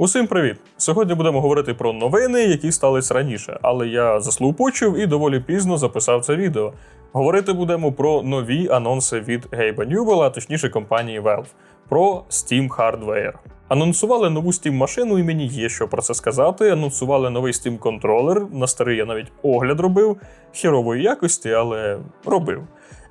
Усім привіт! Сьогодні будемо говорити про новини, які стались раніше, але я заслупочив і доволі пізно записав це відео. Говорити будемо про нові анонси від Гейба Ньюбела, а точніше компанії Valve, про Steam Hardware. Анонсували нову Steam машину, і мені є що про це сказати. Анонсували новий Steam контролер. На старий я навіть огляд робив, хірової якості, але робив.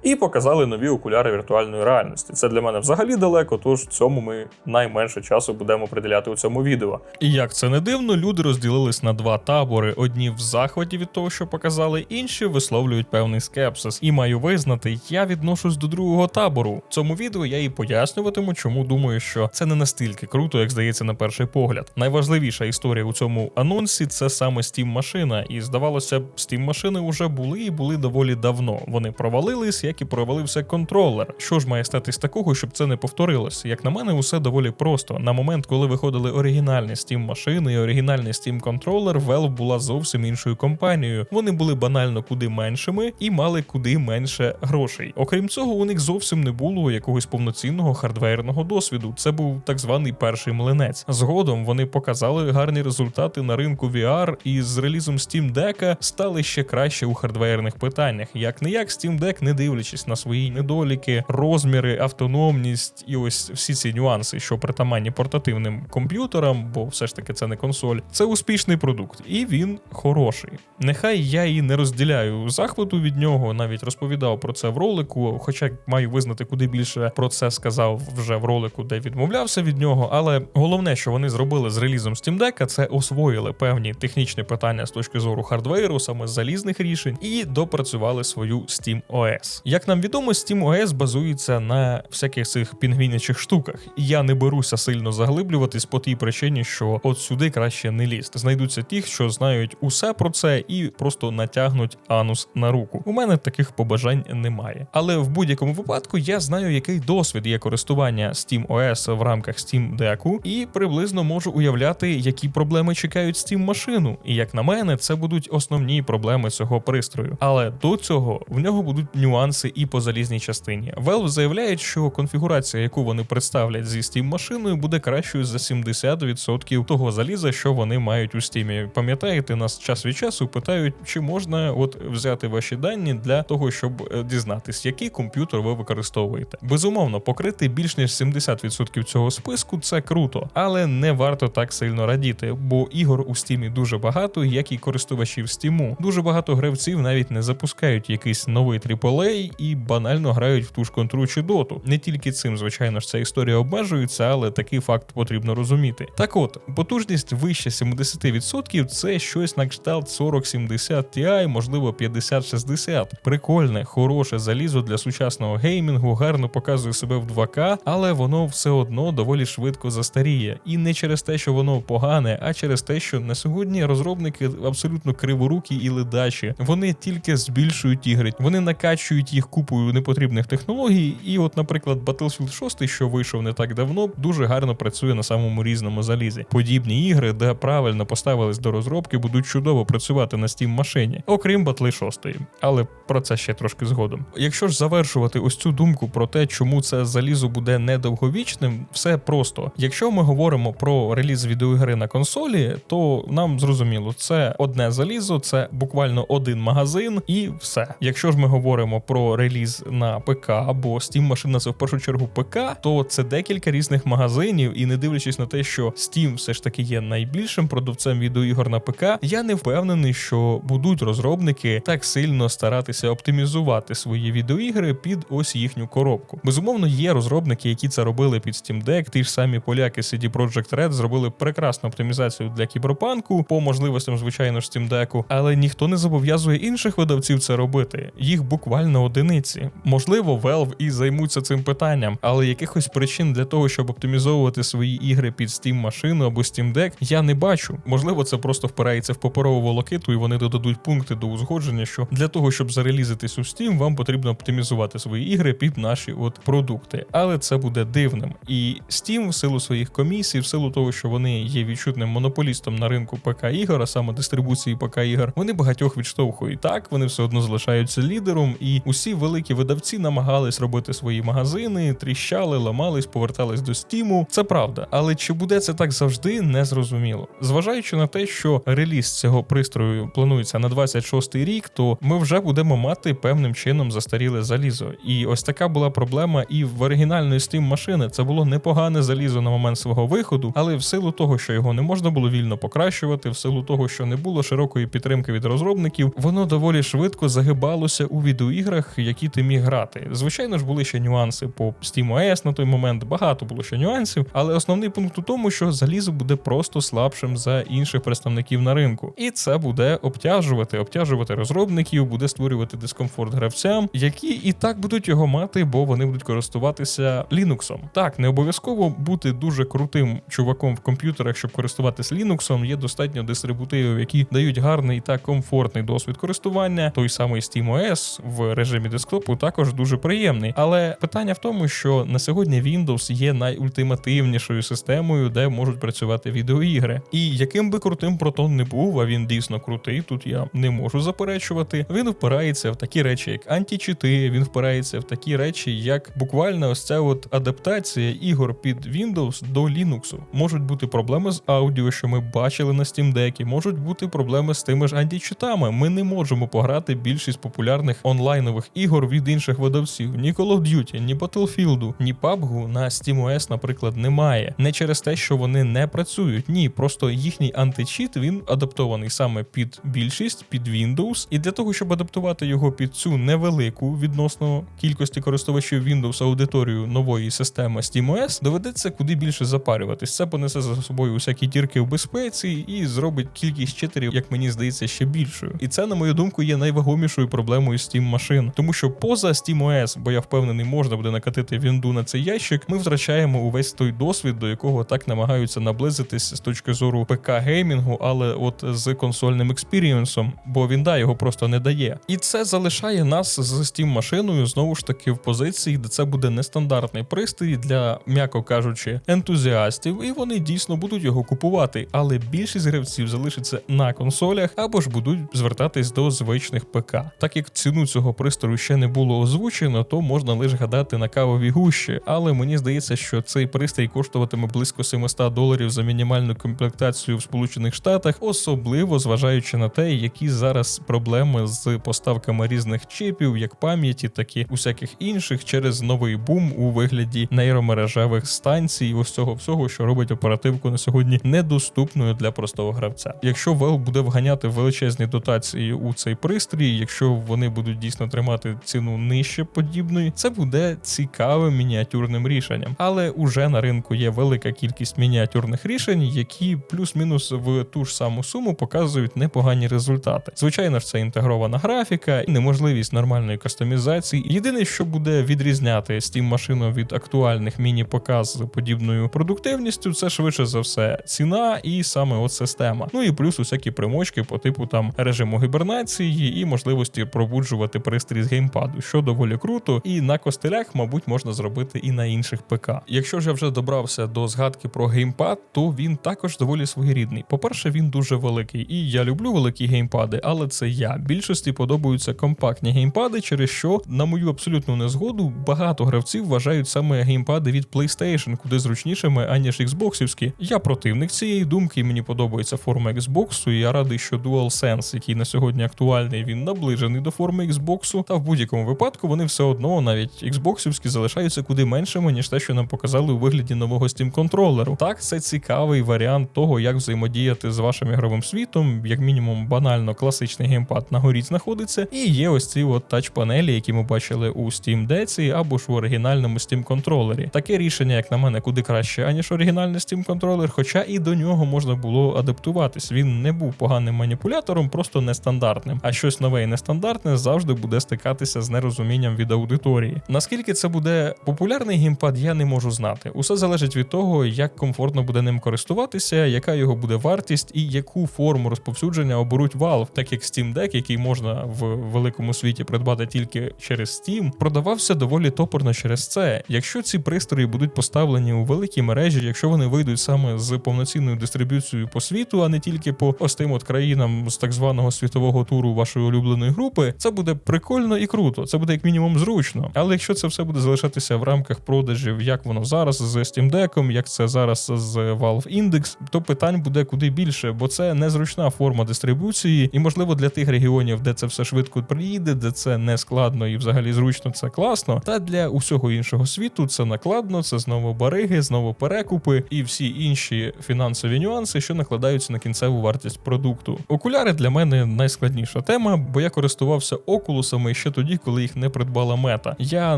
І показали нові окуляри віртуальної реальності. Це для мене взагалі далеко, тож цьому ми найменше часу будемо приділяти у цьому відео. І як це не дивно, люди розділились на два табори: одні в захваті від того, що показали, інші висловлюють певний скепсис. І маю визнати, я відношусь до другого табору. В цьому відео я і пояснюватиму, чому думаю, що це не настільки круто, як здається на перший погляд. Найважливіша історія у цьому анонсі це саме Steam машина, і здавалося б, Steam машини вже були і були доволі давно. Вони провалились, як і провалився контролер. Що ж має статись такого, щоб це не повторилось? Як на мене, усе доволі просто. На момент, коли виходили оригінальні Steam машини і оригінальний Steam контролер, Valve була зовсім іншою компанією. Вони були банально куди меншими і мали куди менше грошей. Окрім цього, у них зовсім не було якогось повноцінного хардверного досвіду. Це був так званий перший млинець. Згодом вони показали гарні результати на ринку VR і з релізом Steam Deck стали ще краще у хардверних питаннях. Як не як Steam Deck, не дивлячись на свої недоліки, розміри, автономність і ось всі ці нюанси, що притаманні портативним комп'ютерам, бо все ж таки це не консоль. Це успішний продукт, і він хороший. Нехай я і не розділяю захвату від нього, навіть розповідав про це в ролику, хоча маю визнати, куди більше про це сказав вже в ролику, де відмовлявся від нього. Але головне, що вони зробили з релізом Steam Deck, це освоїли певні технічні питання з точки зору хардвейру, саме залізних рішень, і допрацювали свою Steam OS. Як нам відомо, Steam OS базується на всяких цих пінгвінячих штуках. І я не беруся сильно заглиблюватись по тій причині, що от сюди краще не лізти. Знайдуться ті, що знають усе про це і просто натягнуть анус на руку. У мене таких побажань немає. Але в будь-якому випадку я знаю, який досвід є користування Steam OS в рамках Steam Deck, і приблизно можу уявляти, які проблеми чекають Steam машину. І як на мене, це будуть основні проблеми цього пристрою. Але до цього в нього будуть нюанси і по залізній частині. Valve заявляють, що конфігурація, яку вони представлять зі Steam машиною, буде кращою за 70% того заліза, що вони мають у Steam. Пам'ятаєте, нас час від часу питають, чи можна от взяти ваші дані для того, щоб е, дізнатись, який комп'ютер ви використовуєте. Безумовно, покрити більш ніж 70% цього списку це круто, але не варто так сильно радіти, бо ігор у Steam дуже багато, як і користувачів Steam. Дуже багато гравців навіть не запускають якийсь новий AAA і банально грають в ту ж контру чи доту. Не тільки цим, звичайно ж, ця історія обмежується, але такий факт потрібно розуміти. Так от, потужність вище 70% це щось на кшталт 4070 Ti, можливо 5060. Прикольне, хороше залізо для сучасного геймінгу, гарно показує себе в 2К, але воно все одно доволі швидко застаріє. І не через те, що воно погане, а через те, що на сьогодні розробники абсолютно криворукі і ледачі. Вони тільки збільшують ігри, вони накачують їх купою непотрібних технологій. І, от, наприклад, Battlefield 6, що вийшов не так давно, дуже гарно працює на самому різному залізі. Подібні ігри, де правильно поставились до розробки, будуть чудово працювати на Steam машині, окрім Батли 6. Але про це ще трошки згодом. Якщо ж завершувати ось цю думку про те, чому це залізо буде недовговічним, все просто. Якщо ми говоримо про реліз відеоігри на консолі, то нам зрозуміло, це одне залізо, це буквально один магазин, і все. Якщо ж ми говоримо про реліз на ПК або Steam машина це в першу чергу ПК, то це декілька різних магазинів, і не дивлячись на те, що Steam все ж таки є найбільшим продавцем відеоігор на ПК, я не впевнений, що будуть розробники так сильно старатися оптимізувати свої відеоігри під ось їхню коробку. Безумовно, є розробники, які це робили під Steam Deck, ті ж самі поляки CD Projekt Red зробили прекрасну оптимізацію для кіберпанку по можливостям, звичайно ж, Steam Deck, але ніхто не зобов'язує інших видавців це робити. Їх буквально одиниці. Можливо, Valve і займуться цим питанням, але якихось причин для того, щоб оптимізовувати свої ігри під Steam машину або Steam Deck, я не бачу. Можливо, це просто впирається в паперову волокиту, і вони додадуть пункти до узгодження, що для того, щоб зарелізитись у Steam, вам потрібно оптимізувати свої ігри під наші от продукти. Але це буде дивним. І Steam в силу своїх комісій, в силу того, що вони є відчутним монополістом на ринку ПК ігор, а саме дистрибуції ПК ігор, вони багатьох відштовхують. Так, вони все одно залишаються лідером, і у усі великі видавці намагались робити свої магазини, тріщали, ламались, повертались до стіму. Це правда, але чи буде це так завжди, не зрозуміло. Зважаючи на те, що реліз цього пристрою планується на 26-й рік, то ми вже будемо мати певним чином застаріле залізо. І ось така була проблема і в оригінальної Steam машини. Це було непогане залізо на момент свого виходу, але в силу того, що його не можна було вільно покращувати, в силу того, що не було широкої підтримки від розробників, воно доволі швидко загибалося у відеоіграх, які ти міг грати. Звичайно ж, були ще нюанси по SteamOS на той момент. Багато було ще нюансів, але основний пункт у тому, що залізо буде просто слабшим за інших представників на ринку, і це буде обтяжувати, обтяжувати розробників, буде створювати дискомфорт гравцям, які і так будуть його мати, бо вони будуть користуватися Linux. Так, не обов'язково бути дуже крутим чуваком в комп'ютерах, щоб користуватися Linux. Є достатньо дистрибутивів, які дають гарний та комфортний досвід користування. Той самий SteamOS в режимі десктопу також дуже приємний. Але питання в тому, що на сьогодні Windows є найультимативнішою системою, де можуть працювати відеоігри. І яким би крутим протон не був, а він дійсно крутий, тут я не можу заперечувати. Він впирається в такі речі, як античити, він впирається в такі речі, як буквально ось ця от адаптація ігор під Windows до Linux. Можуть бути проблеми з аудіо, що ми бачили на Steam Deck, можуть бути проблеми з тими ж античитами. Ми не можемо пограти більшість популярних онлайнових ігор від інших видавців. Ні Call of Duty, ні Battlefield, ні PUBG на SteamOS, наприклад, немає. Не через те, що вони не працюють. Ні, просто їхній античіт він адаптований саме під більшість, під Windows. І для того, щоб адаптувати його під цю невелику відносно кількості користувачів Windows аудиторію нової системи SteamOS, доведеться куди більше запарюватись. Це понесе за собою усякі дірки в безпеці і зробить кількість читерів, як мені здається, ще більшою. І це, на мою думку, є найвагомішою проблемою Steam машин, тому що поза SteamOS, бо я впевнений, можна буде накатити вінду на цей ящик. Ми втрачаємо увесь той досвід, до якого так намагаються наблизитись з точки зору ПК геймінгу, але от з консольним експірієнсом, бо вінда його просто не дає. І це залишає нас з Steam машиною знову ж таки в позиції, де це буде нестандартний пристрій для, м'яко кажучи, ентузіастів, і вони дійсно будуть його купувати. Але більшість гравців залишиться на консолях або ж будуть звертатись до звичних ПК. Так як ціну цього пристрою ще не було озвучено, то можна лише гадати на кавові гущі. Але мені здається, що цей пристрій коштуватиме близько 700 доларів за мінімальну комплектацію в Сполучених Штатах, особливо зважаючи на те, які зараз проблеми з поставками різних чипів, як пам'яті, так і усяких інших, через новий бум у вигляді нейромережевих станцій, ось цього всього, що робить оперативку на сьогодні недоступною для простого гравця. Якщо Valve буде вганяти величезні дотації у цей пристрій, якщо вони будуть дійсно тримати ціну нижче подібної, це буде цікавим мініатюрним рішенням. Але уже на ринку є велика кількість мініатюрних рішень, які плюс-мінус в ту ж саму суму показують непогані результати. Звичайно ж, це інтегрована графіка і неможливість нормальної кастомізації. Єдине, що буде відрізняти Steam машину від актуальних міні-ПК з подібною продуктивністю, це швидше за все ціна і саме от система. Ну і плюс усякі примочки по типу там режиму гібернації і можливості пробуджувати пристрій геймпаду, що доволі круто, і на костелях, мабуть, можна зробити і на інших ПК. Якщо ж я вже добрався до згадки про геймпад, то він також доволі своєрідний. По-перше, він дуже великий, і я люблю великі геймпади, але це я. Більшості подобаються компактні геймпади, через що, на мою абсолютну незгоду, багато гравців вважають саме геймпади від PlayStation, куди зручнішими, аніж Xboxівські. Я противник цієї думки, мені подобається форма Xbox, і я радий, що DualSense, який на сьогодні актуальний, він наближений до форми Xbox, та в будь-якому випадку вони все одно, навіть Xboxівські, залишаються куди меншими, ніж те, що нам показали у вигляді нового Steam контролеру. Так, це цікавий варіант того, як взаємодіяти з вашим ігровим світом, як мінімум, банально класичний геймпад на горі знаходиться, і є ось ці от тач-панелі, які ми бачили у Steam Deck або ж в оригінальному Steam контролері. Таке рішення, як на мене, куди краще, аніж оригінальний Steam контролер, хоча і до нього можна було адаптуватись. Він не був поганим маніпулятором, просто нестандартним. А щось нове і нестандартне завжди буде стикатися з нерозумінням від аудиторії. Наскільки це буде популярний геймпад, я не можу знати. Усе залежить від того, як комфортно буде ним користуватися, яка його буде вартість і яку форму розповсюдження оберуть Valve, так як Steam Deck, який можна в великому світі придбати тільки через Steam, продавався доволі топорно через це. Якщо ці пристрої будуть поставлені у великій мережі, якщо вони вийдуть саме з повноцінною дистриб'юцією по світу, а не тільки по ось тим от країнам з так званого світового туру вашої улюбленої групи, це буде прикольно прикольно і круто. Це буде як мінімум зручно. Але якщо це все буде залишатися в рамках продажів, як воно зараз з Steam Deck, як це зараз з Valve Index, то питань буде куди більше, бо це незручна форма дистрибуції, і можливо для тих регіонів, де це все швидко приїде, де це не складно і взагалі зручно, це класно. Та для усього іншого світу це накладно, це знову бариги, знову перекупи і всі інші фінансові нюанси, що накладаються на кінцеву вартість продукту. Окуляри для мене найскладніша тема, бо я користувався окулусами ще тоді, коли їх не придбала мета. Я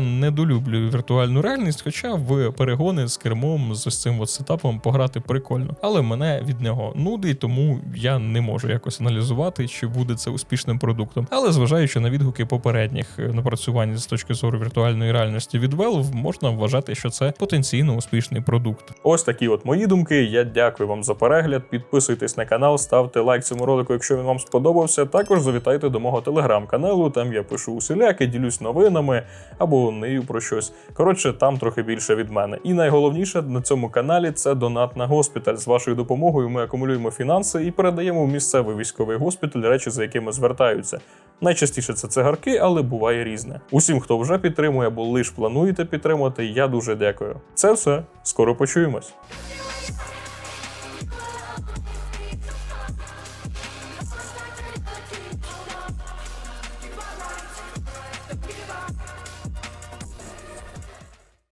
недолюблюю віртуальну реальність, хоча в перегони з кермом з цим от сетапом пограти прикольно. Але мене від нього нудить, тому я не можу якось аналізувати, чи буде це успішним продуктом. Але зважаючи на відгуки попередніх е, напрацювань з точки зору віртуальної реальності від Valve, можна вважати, що це потенційно успішний продукт. Ось такі от мої думки. Я дякую вам за перегляд. Підписуйтесь на канал, ставте лайк цьому ролику, якщо він вам сподобався. Також завітайте до мого телеграм-каналу. Там я пишу усіляки, ділюсь новинами або нею про щось. Коротше, там трохи більше від мене. І найголовніше на цьому каналі це донат на госпіталь. З вашою допомогою ми акумулюємо фінанси і передаємо в місцевий військовий госпіталь речі, за якими звертаються. Найчастіше це цигарки, але буває різне. Усім, хто вже підтримує або лиш плануєте підтримати, я дуже дякую. Це все. Скоро почуємось.